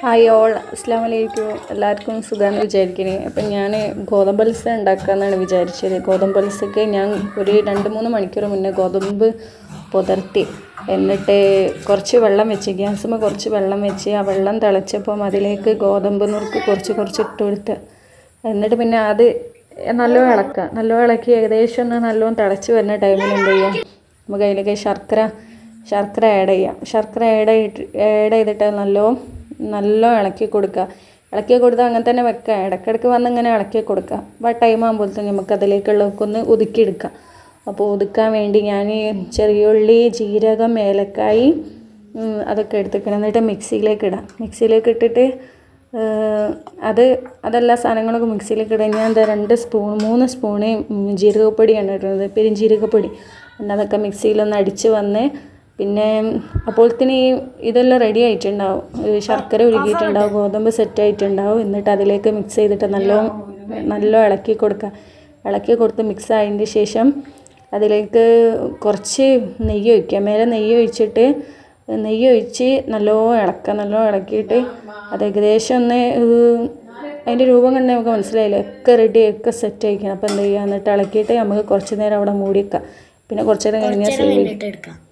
Hi all. അസ്സാം വലൈക്കും എല്ലാവർക്കും സുഖമെന്ന് വിചാരിക്കണേ. അപ്പം ഞാൻ ഗോതമ്പ് പൽസ ഉണ്ടാക്കാമെന്നാണ് വിചാരിച്ചത്. ഗോതമ്പ് അൽസക്ക് ഞാൻ ഒരു രണ്ട് മൂന്ന് മണിക്കൂർ മുന്നേ ഗോതമ്പ് പുതർത്തി. എന്നിട്ട് കുറച്ച് വെള്ളം വെച്ച് ഗ്യാസുമ്മ കുറച്ച് വെള്ളം വെച്ച് ആ വെള്ളം തിളച്ചപ്പം അതിലേക്ക് ഗോതമ്പ് നുറുക്ക് കുറച്ച് കുറച്ച് ഇട്ട് കൊടുത്ത്. എന്നിട്ട് പിന്നെ അത് നല്ലോണം ഇളക്കുക. നല്ലോണം ഇളക്കി ഏകദേശം ഒന്ന് നല്ലോണം തിളച്ച് വരുന്ന ടൈമിൽ എന്ത് ചെയ്യാം നമുക്ക് അതിലേക്ക് ശർക്കര ശർക്കര ആഡ് ചെയ്യാം. ശർക്കര ആഡ് ആഡ് ചെയ്തിട്ട് നല്ലോണം നല്ല ഇളക്കി കൊടുക്കുക ഇളക്കി കൊടുത്താൽ അങ്ങനെ തന്നെ വെക്കുക ഇടയ്ക്കിടയ്ക്ക് വന്ന് ഇങ്ങനെ ഇളക്കി കൊടുക്കുക അപ്പോൾ ആ ടൈം ആകുമ്പോഴത്തേക്കും നമുക്ക് അതിലേക്കുള്ളതൊക്കെ ഒന്ന് ഒതുക്കിയെടുക്കാം അപ്പോൾ ഒതുക്കാൻ വേണ്ടി ഞാൻ ചെറിയുള്ളി ജീരകം ഏലക്കായി അതൊക്കെ എടുത്തിക്കണം. എന്നിട്ട് മിക്സിയിലേക്ക് ഇടാം. മിക്സിയിലേക്ക് ഇട്ടിട്ട് അത് അതെല്ലാ സാധനങ്ങളൊക്കെ മിക്സിയിലേക്ക് ഇടാൻ ഞാൻ എന്താ രണ്ട് സ്പൂൺ മൂന്ന് സ്പൂണ് ജീരകപ്പൊടിയാണ് ഇടുന്നത്. പെരുംജീരകപ്പൊടി പിന്നെ അതൊക്കെ മിക്സിയിലൊന്ന് അടിച്ച് വന്ന് പിന്നെ അപ്പോഴത്തേന് ഈ ഇതെല്ലാം റെഡി ആയിട്ടുണ്ടാവും. ശർക്കര ഉരുകിയിട്ടുണ്ടാവും ഗോതമ്പ് സെറ്റ് ആയിട്ടുണ്ടാവും. എന്നിട്ട് അതിലേക്ക് മിക്സ് ചെയ്തിട്ട് നല്ലോണം നല്ല ഇളക്കി കൊടുക്കുക ഇളക്കി കൊടുത്ത് മിക്സ് ആയതിന് ശേഷം അതിലേക്ക് കുറച്ച് നെയ്യ് ഒഴിക്കുക. മേലെ നെയ്യ് ഒഴിച്ചിട്ട് നെയ്യ് ഒഴിച്ച് നല്ലോണം ഇളക്കുക. നല്ലോണം ഇളക്കിയിട്ട് അത് ഏകദേശം ഒന്ന് അതിന്റെ രൂപം കണ്ട് നമുക്ക് മനസ്സിലായില്ലേ? ഒക്കെ റെഡി ഒക്കെ സെറ്റ് ആയിരിക്കണം അപ്പോൾ എന്ത് ചെയ്യുക? എന്നിട്ട് ഇളക്കിയിട്ട് നമുക്ക് കുറച്ച് നേരം അവിടെ മൂടി പിന്നെ കുറച്ച് നേരം കഴിഞ്ഞാൽ